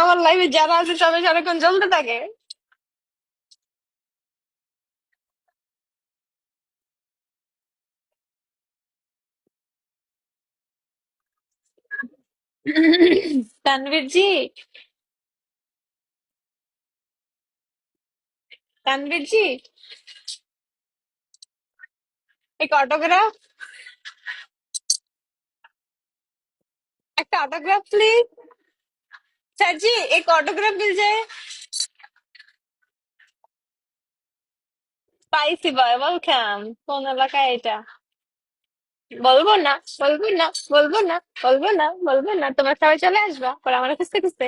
আমার লাইফে যারা আছে সবাই সারাক্ষণ জ্বলতে থাকে। তানভীর জি? তানভীর জি? এক অটোগ্রাফ একটা অটোগ্রাফ প্লিজ सर जी एक ऑटोग्राफ मिल जाए স্পাইসি বয় ওয়েলকাম কোন এলাকায় এটা বলবো না বলবো না বলবো না বলবো না বলবো না তোমার সবাই চলে আসবা পরে আমার খুঁজতে খুঁজতে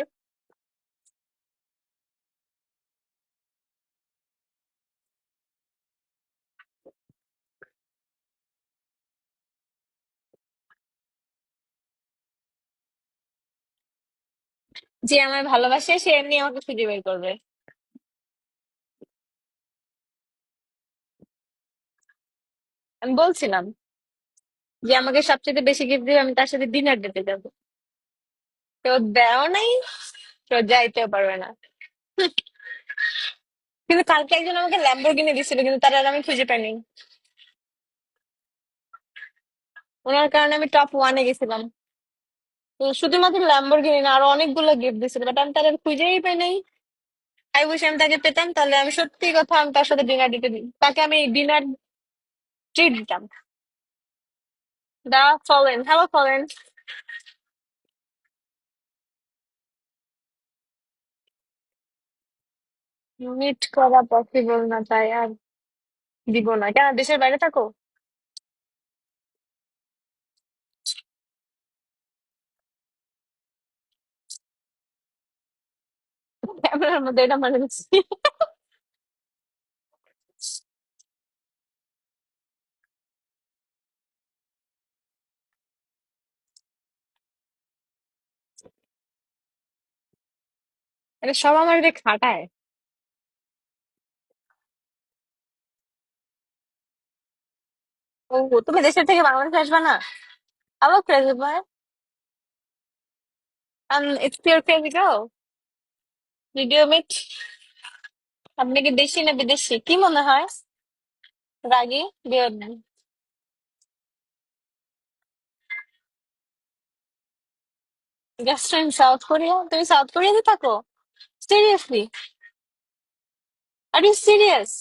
যে আমায় ভালোবাসে, সে এমনি আমাকে খুঁজে বের করবে। আমি বলছিলাম যে, আমাকে সবচেয়ে বেশি গিফট দিবে, আমি তার সাথে ডিনার দিতে যাব। কেউ দেও নাই কেউ যাইতেও পারবে না। কিন্তু কালকে একজন আমাকে ল্যাম্বরগিনি দিছিল, কিন্তু তার আর আমি খুঁজে পাইনি। ওনার কারণে আমি টপ ওয়ানে গেছিলাম। শুধুমাত্র ল্যাম্বরগিনি না, আরও অনেকগুলো গিফট দিছিল বাট আমি তার আর খুঁজেই পাই নাই আই উইশ আমি তাকে পেতাম, তাহলে আমি সত্যি কথা আমি তার সাথে ডিনার দিতে দিই। তাকে আমি ডিনার ট্রিট দিতাম। দা ফলেন হ্যালো ফলেন মিট করা পসিবল না, তাই আর দিব না। কেন, দেশের বাইরে থাকো? ক্যামেরার মধ্যে এটা মানে এটা সব আমার এটা খাটায়। ও, তুমি দেশের থেকে বাংলাদেশে আসবে না? আবার crazy boy um it's pure crazy video meet আপনি কি দেশি না বিদেশি কি মনে হয় রাগী গেস্ট ইন সাউথ কোরিয়া তুমি সাউথ কোরিয়াতে থাকো seriously are you serious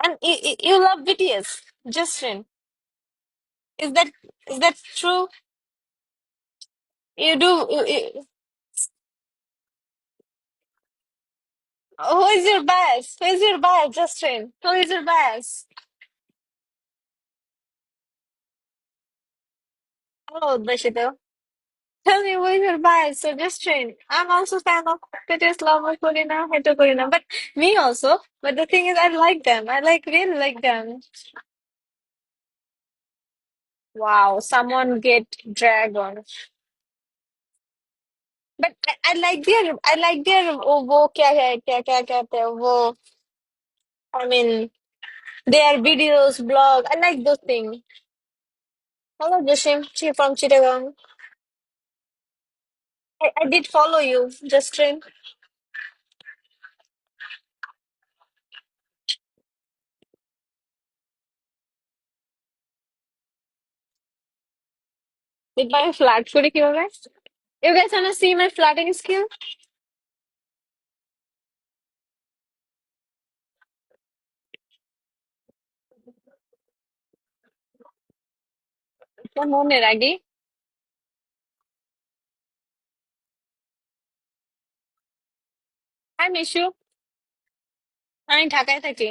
and you, you you love BTS Justin is that is that true you Who is your boss? Who is your boss, Justin? Who is your boss? Hello, Bashido. Tell me who is your boss? So, Justin, I'm also fan of Fetish Lover Kurina, Heto Kurina, but me also. But the thing is, I like them. I like really like them. Wow, someone get dragon. But I like their I like their वो क्या है क्या क्या कहते हैं वो I mean their videos blog I like those thing hello Jashim she from Chittagong I, I did follow you Justin did my flat for you guys You guys wanna see my flatting skill? আমার মনে রাখি Hi Mishu আমি ঢাকায় থাকি